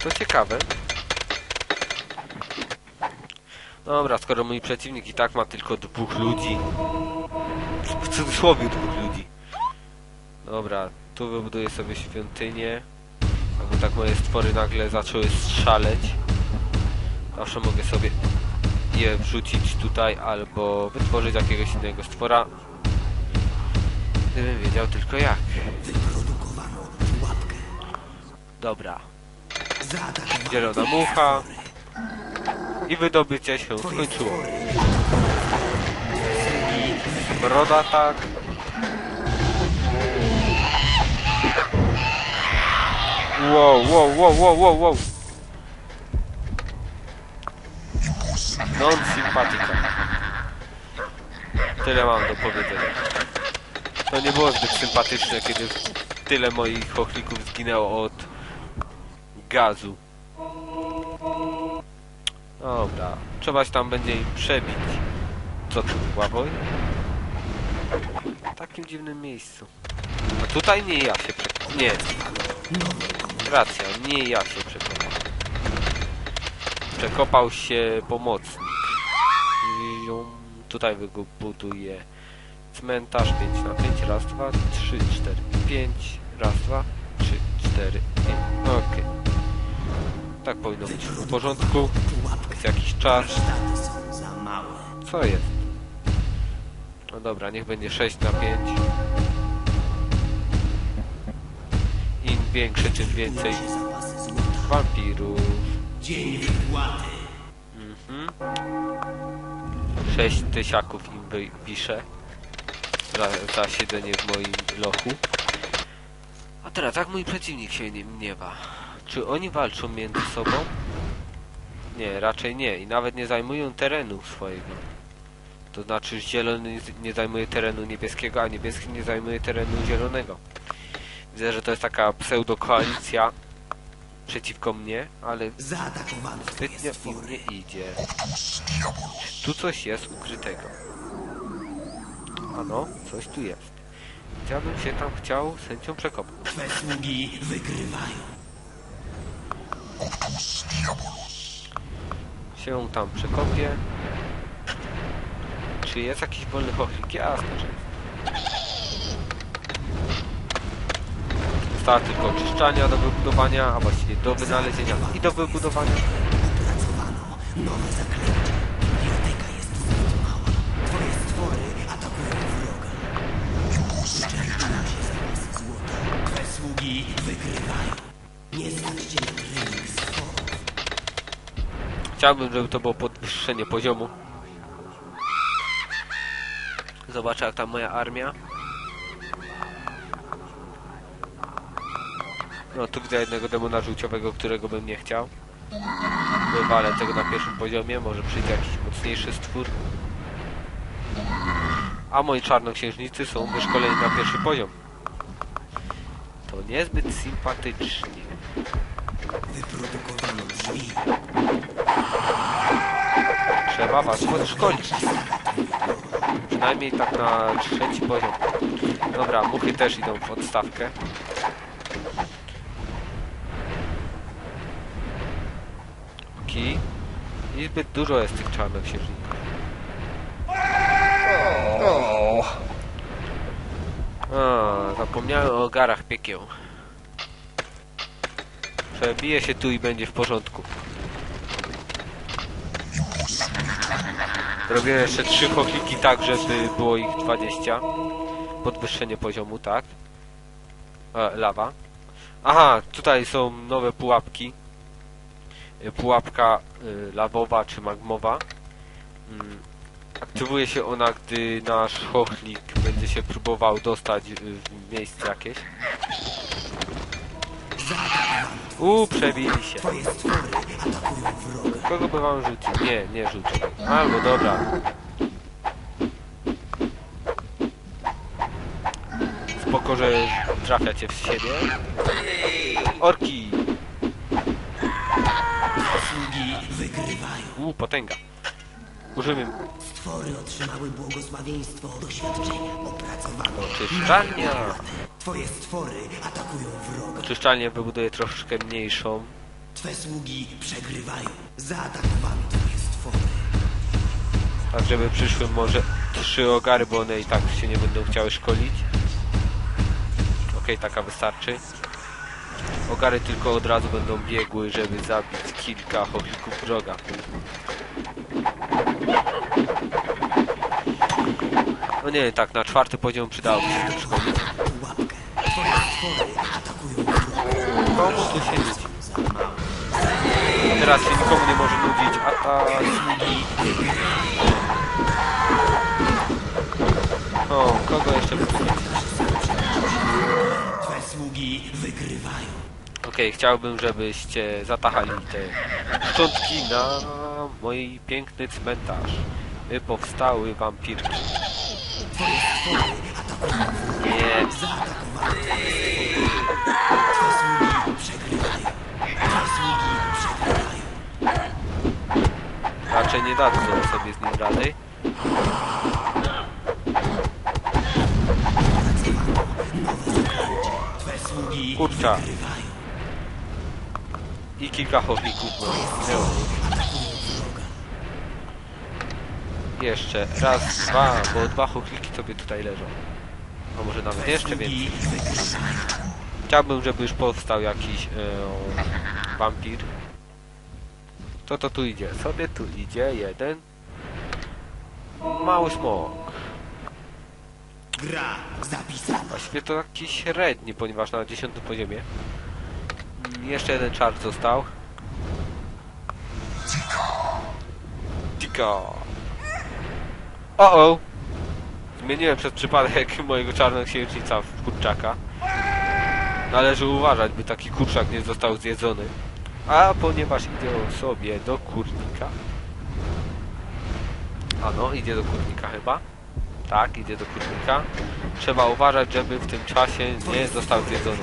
to ciekawe. Dobra, skoro mój przeciwnik i tak ma tylko dwóch ludzi. W cudzysłowie dwóch ludzi. Dobra, tu wybuduję sobie świątynię. Albo tak moje stwory nagle zaczęły strzeleć. Zawsze mogę sobie je wrzucić tutaj, albo wytworzyć jakiegoś innego stwora. Gdybym wiedział tylko jak. Dobra. Zielona mucha. I wydobycie się skończyło. Broda tak. Wow, wow, wow, wow, wow, wow. Non sympatica. Tyle mam do powiedzenia. To nie było zbyt sympatyczne, kiedy tyle moich chochlików zginęło od gazu. Dobra, trzeba się tam będzie im przebić. Co tu, łapoj? W takim dziwnym miejscu. A tutaj nie ja się przekopam. Nie. Racja, nie ja się przekopam. Przekopał się pomocnik. Tutaj wybuduję cmentarz 5 na 5 raz, dwa, trzy, cztery, pięć raz, dwa, trzy, cztery, pięć. Okej. Tak powinno być w porządku. jakiś czas. Co jest? No dobra, niech będzie 6 na 5. Im większe, tym więcej wampirów. Mhm. 6 tysiaków im wywiszę za, za siedzenie w moim lochu. A teraz jak mój przeciwnik się nie mniewa? Czy oni walczą między sobą? Nie, raczej nie i nawet nie zajmują terenu swojego. To znaczy że zielony nie zajmuje terenu niebieskiego, a niebieski nie zajmuje terenu zielonego. Widzę, że to jest taka pseudo-koalicja przeciwko mnie, ale Zbytnio im nie idzie. Tu coś jest ukrytego. Ano, coś tu jest. Ja bym się tam chciał sędzią przekopać. Twe sługi wygrywają. Się tam przekopię. Czy jest jakiś wolny chochlik? Jasne, że. Została tylko oczyszczania do wybudowania, a właściwie do wynalezienia i do wybudowania. Nowe zaklęcie. Chciałbym, żeby to było podwyższenie poziomu. Zobaczę jak tam moja armia. No tu widzę jednego demona żółciowego, którego bym nie chciał. Wywalę tego na pierwszym poziomie, może przyjdzie jakiś mocniejszy stwór. A moi czarnoksiężnicy są wyszkoleni na pierwszy poziom. To niezbyt sympatycznie. Wyprodukowano drzwi. Trzeba was podszkolić. Przynajmniej tak na trzeci poziom. Dobra, muchy też idą w odstawkę. Ki. I zbyt dużo jest tych czarnoksiężników. A, zapomniałem o garach piekieł. Przebiję się tu i będzie w porządku. Robię jeszcze trzy chokliki tak, żeby było ich 20. Podwyższenie poziomu, tak. E, lawa. Aha, tutaj są nowe pułapki. E, Pułapka y, lawowa czy magmowa. Mm, Aktywuje się ona, gdy nasz chochlik będzie się próbował dostać y, w miejsce jakieś. Uuu, przebili się. Kogo by wam rzucił? Nie, nie rzucił. Albo dobra. Spoko, że trafiacie w siebie. Orki! Sługi wygrywają. Uuu, potęga. Użymy Stwory otrzymały błogosławieństwo doświadczenia. Opracowano. czyszczalnia. Twoje stwory atakują wroga. Czyszczalnię wybuduję troszeczkę mniejszą. Twe sługi przegrywają. Zaatakowano twoje stwory. Tak, żeby przyszły może trzy ogary, bo one i tak się nie będą chciały szkolić. Okej, taka wystarczy. Ogary tylko od razu będą biegły, żeby zabić kilka chochlików wroga. No nie, tak, na czwarty poziom przydałoby się to szkolić. Komu tu siedzieć? Teraz się nikomu nie może nudzić, a, a Sługi O, kogo jeszcze wybrać? Twe sługi wygrywają. Okej, chciałbym, żebyście zatachali te szczątki na mój piękny cmentarz. By powstały wampirki. Nie, raczej nie dadzą sobie z nim rady. Kurcza. I kilka wroga. Jeszcze raz, dwa, bo dwa chochliki sobie tutaj leżą. A może nawet jeszcze więcej. Chciałbym, żeby już powstał jakiś e, wampir. To to tu idzie? Sobie tu idzie jeden. Mały smok. Gra zapisana. Właściwie to jakiś średni, ponieważ na 10 poziomie. Mm, Jeszcze jeden czar został. Tika. O o! Zmieniłem przez przypadek mojego czarnoksiężnica w kurczaka. Należy uważać, by taki kurczak nie został zjedzony. A ponieważ on sobie do kurnika. A no, idzie do kurnika chyba. Tak, idzie do kurnika. Trzeba uważać, żeby w tym czasie nie został zjedzony.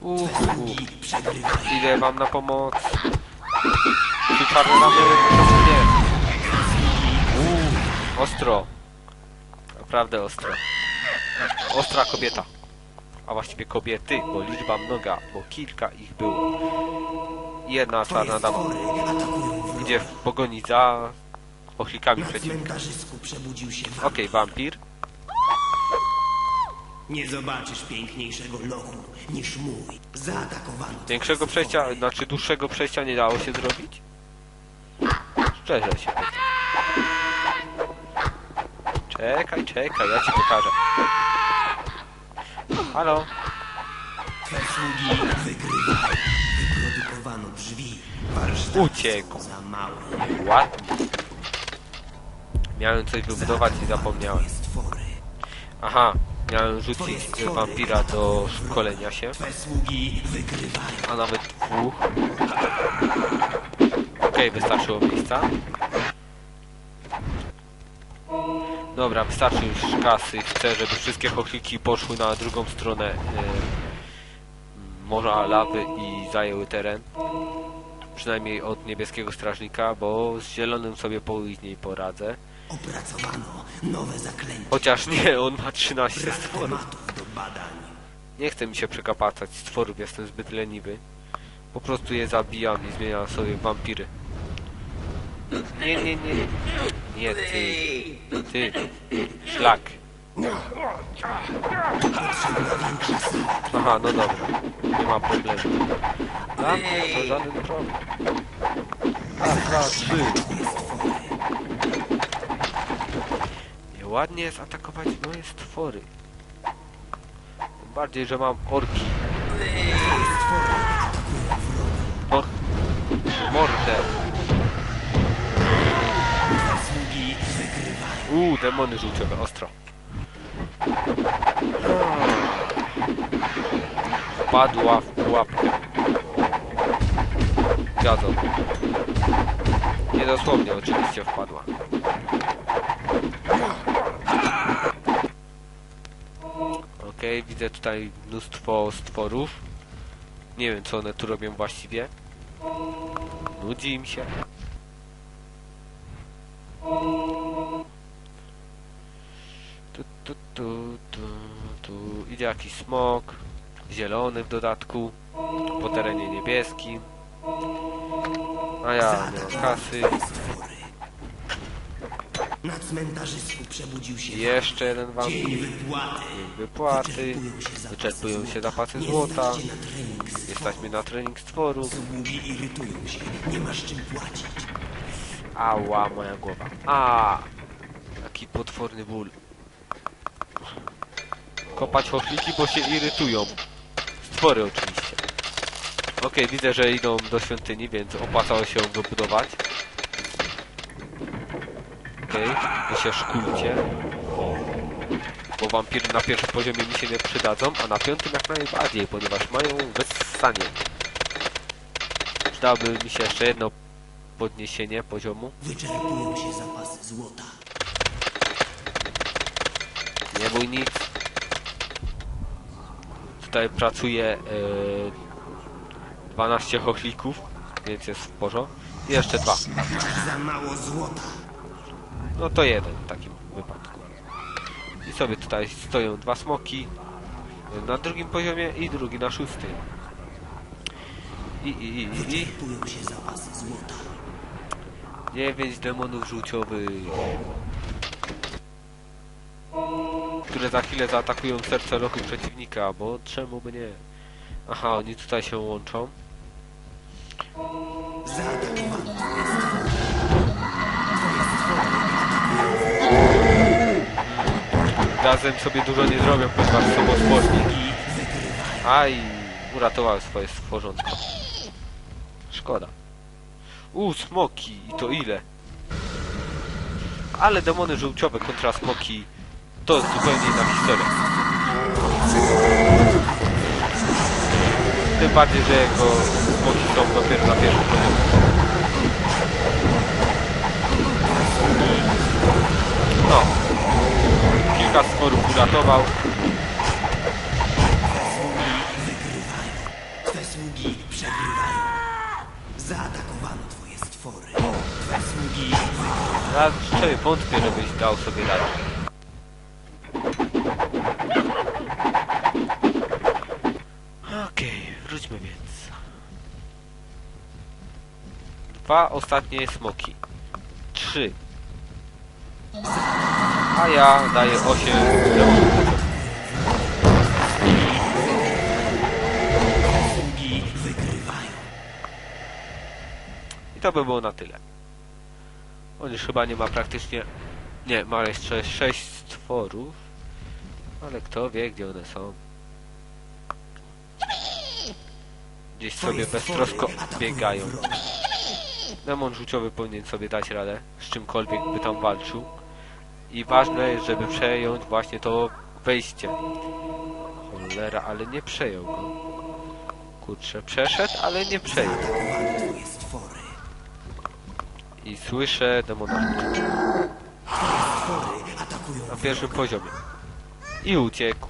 Uhu, idę wam na pomoc. Czy czarne ramy? Nie. Uuu, ostro. Naprawdę ostro. Ostra kobieta. A właściwie kobiety, bo liczba mnoga, bo kilka ich było. Jedna czarna dama idzie w pogoni za ochlikami przeciwnika. Okej, wampir. wampir. Nie zobaczysz piękniejszego lochu niż mój. Zaatakowano Większego przejścia, znaczy dłuższego przejścia nie dało się zrobić? Szczerze się pytam. Czekaj, czekaj, ja ci pokażę. Halo? Wygrywają. Wyprodukowano drzwi. Warsztaty Uciekł. za małe. Ładnie. Miałem coś wybudować i zapomniałem. Twoje stwory. Aha, miałem rzucić wampira do szkolenia się, Twe sługi wygrywają. a nawet dwóch. Okej, wystarczyło miejsca. Dobra, wystarczy już kasy. Chcę, żeby wszystkie chochliki poszły na drugą stronę e, morza lawy i zajęły teren. Przynajmniej od niebieskiego strażnika, bo z zielonym sobie później poradzę. Opracowano nowe zaklęcie. Chociaż nie, on ma 13 Brak stworów. do badań. Nie chcę mi się przekapacać stworów, jestem zbyt leniwy. Po prostu je zabijam i zmieniam sobie w wampiry. Nie, nie, nie. Nie, ty. Ty. Szlak. Aha, no dobra. Nie ma problemu. Mnie to żaden problem. Raz, dwa, trzy. Nieładnie zaatakować moje stwory. Tym bardziej, że mam orki. Or... Mordę. Uuu, demony żółciowe, ostro. Wpadła w pułapkę. Zgadzam. Nie dosłownie oczywiście wpadła. Okej, widzę tutaj mnóstwo stworów. Nie wiem co one tu robią właściwie. Nudzi im się. Tu, tu, tu. Idzie jakiś smok. zielony w dodatku, po terenie niebieskim. A ja nie mam kasy. Na cmentarzysku przebudził się jeszcze jeden wam dzień wypłaty. wypłaty. Wyczerpują się zapasy złota. Jesteśmy na trening stworu. Sługi irytują się. Nie masz czym płacić. Ała, moja głowa. A, Jaki potworny ból. Kopać chochliki, bo się irytują. Stwory oczywiście. Okej, widzę, że idą do świątyni, więc opłacało się wybudować. Okej, wy się szkulcie. Bo wampiry na pierwszym poziomie mi się nie przydadzą, a na piątym jak najbardziej, ponieważ mają wyssanie. Przydałoby mi się jeszcze jedno podniesienie poziomu. Wyczerpują się zapasy złota. Nie bój nic. Tutaj pracuje e, 12 chochlików, więc jest w porządku. I jeszcze dwa. Za mało złota. No to jeden w takim wypadku. I sobie tutaj stoją dwa smoki. Na drugim poziomie i drugi na szóstym. I, i, i, i, i. Wyczerpują się zapasy złota. 9 demonów żółciowych. Które za chwilę zaatakują serce lochu przeciwnika, bo czemu by nie? Aha, oni tutaj się łączą. Razem sobie dużo nie zrobią, ponieważ są odporni. Aj, uratowały swoje stworzonko. Szkoda. U, smoki i to ile? Ale demony żółciowe kontra smoki to jest zupełnie inna historia. Tym bardziej, że jego smoki są dopiero na pierwszym poziomie. No. Kilka stworów uratował. Twe sługi przegrywają. Zaatakowano twoje stwory. Twe sługi Ja szczerze wątpię, żebyś dał sobie radę. Okej, wróćmy więc. Dwa ostatnie smoki. Trzy. A ja daję osiem. I to by było na tyle. On już chyba nie ma praktycznie... Nie, ma jeszcze sześć stworów. Ale kto wie, gdzie one są. Gdzieś sobie beztrosko biegają. Demon żółciowy powinien sobie dać radę z czymkolwiek by tam walczył. I ważne jest, żeby przejąć właśnie to wejście. Cholera, ale nie przejął go. Kurczę, przeszedł, ale nie przejął. I słyszę demona na pierwszym poziomie. I uciekł.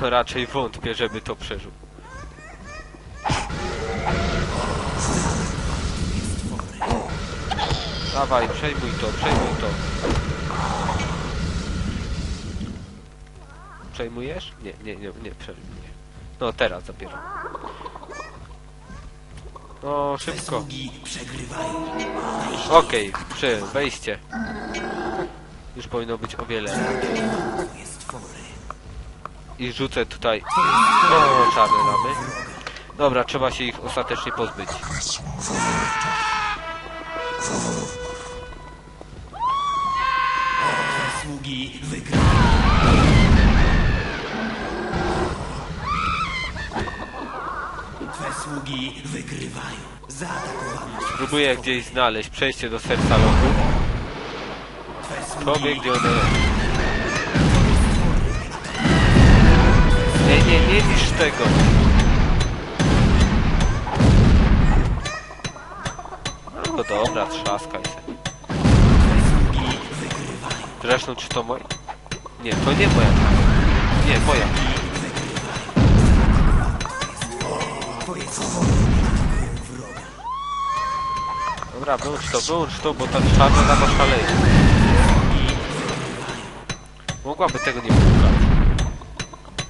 Raczej wątpię, żeby to przeżył. Dawaj, przejmuj to, przejmuj to. Przejmujesz? Nie, nie, nie, nie przejmuję. No teraz dopiero. No, szybko. Okej, okay, wejście. Już powinno być o wiele. I rzucę tutaj... O, czarne lamy. Dobra, trzeba się ich ostatecznie pozbyć. Sługi wygrywają. Twe sługi wygrywają. Zaatakowano twoje Próbuję gdzieś znaleźć przejście do serca lochu. Wie, gdzie one... Nie, nie, nie niż tego. No dobra, trzaskaj się. Zresztą, czy to moja? Nie, to nie moja. Nie, moja. Dobra, wyłącz to, wyłącz to, bo ta czarna dama szaleje. Mogłaby tego nie puszczać.